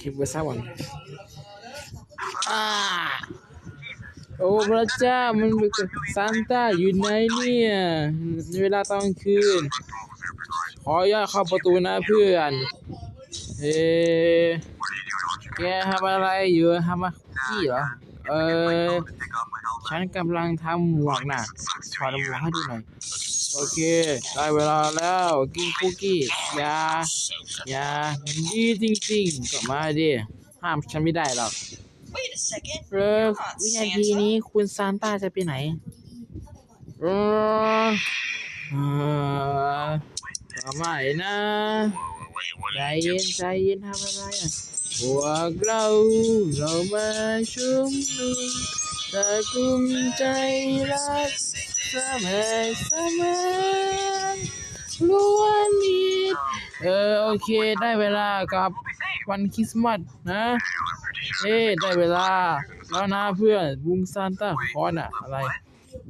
คลิปไว้สักวันอ่าโอ้พระเจ้ามันเป็นซานต้าอยู่ไหนเนี่ยในเวลาตอนคืน ขอย่าตเข้าประตูนะเพื่อนเอ๊ะแกทำอะไรอยู่ทำมากี้เหรอ เออ ฉันกำลังทำหมวกน่ะถอดหมวกให้ดูหน่อย โอเค ได้เวลาแล้วกินคุกกี้อยาอยามันดีจริงๆก็มาดิ ห้ามฉันไม่ได้หรอกเออวินาทีนี้คุณซานต้าจะไปไหนเออเออก็ไมนะใจเย็นใจเย็นทำอะไรอะพวกเราเรามาชุมนุมตะกลุ่มใจรัก สมอเสมอล้วนมีเออโอเคได้เวลากับวันคริสต์มาสนะเอ้ได้เวลาแล้วนะเพื่อนบุงซานต้าคอนอะอะไร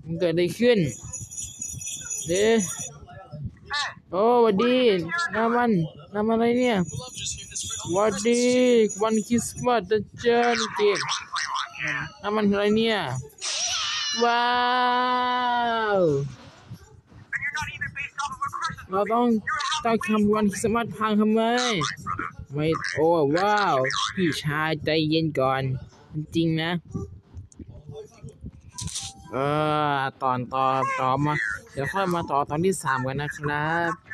มันเกิดอะไรขึ้นเด้โอ้วัดดีน้ำมันน้ำอะไรเนี่ยวัดดีวันคริสต์มาสนะเจ้านี่เกมน้ำมันอะไรเนี่ย ว้าวเราต้องต้องทำวันคริสต์มาสพังทำไมไม่โอ้ว้าว พี่ชายใจเย็นก่อน จริงนะ เออ ตอนต่อต่อมา เดี๋ยวค่อยมาต่อตอนที่สามกันนะครับ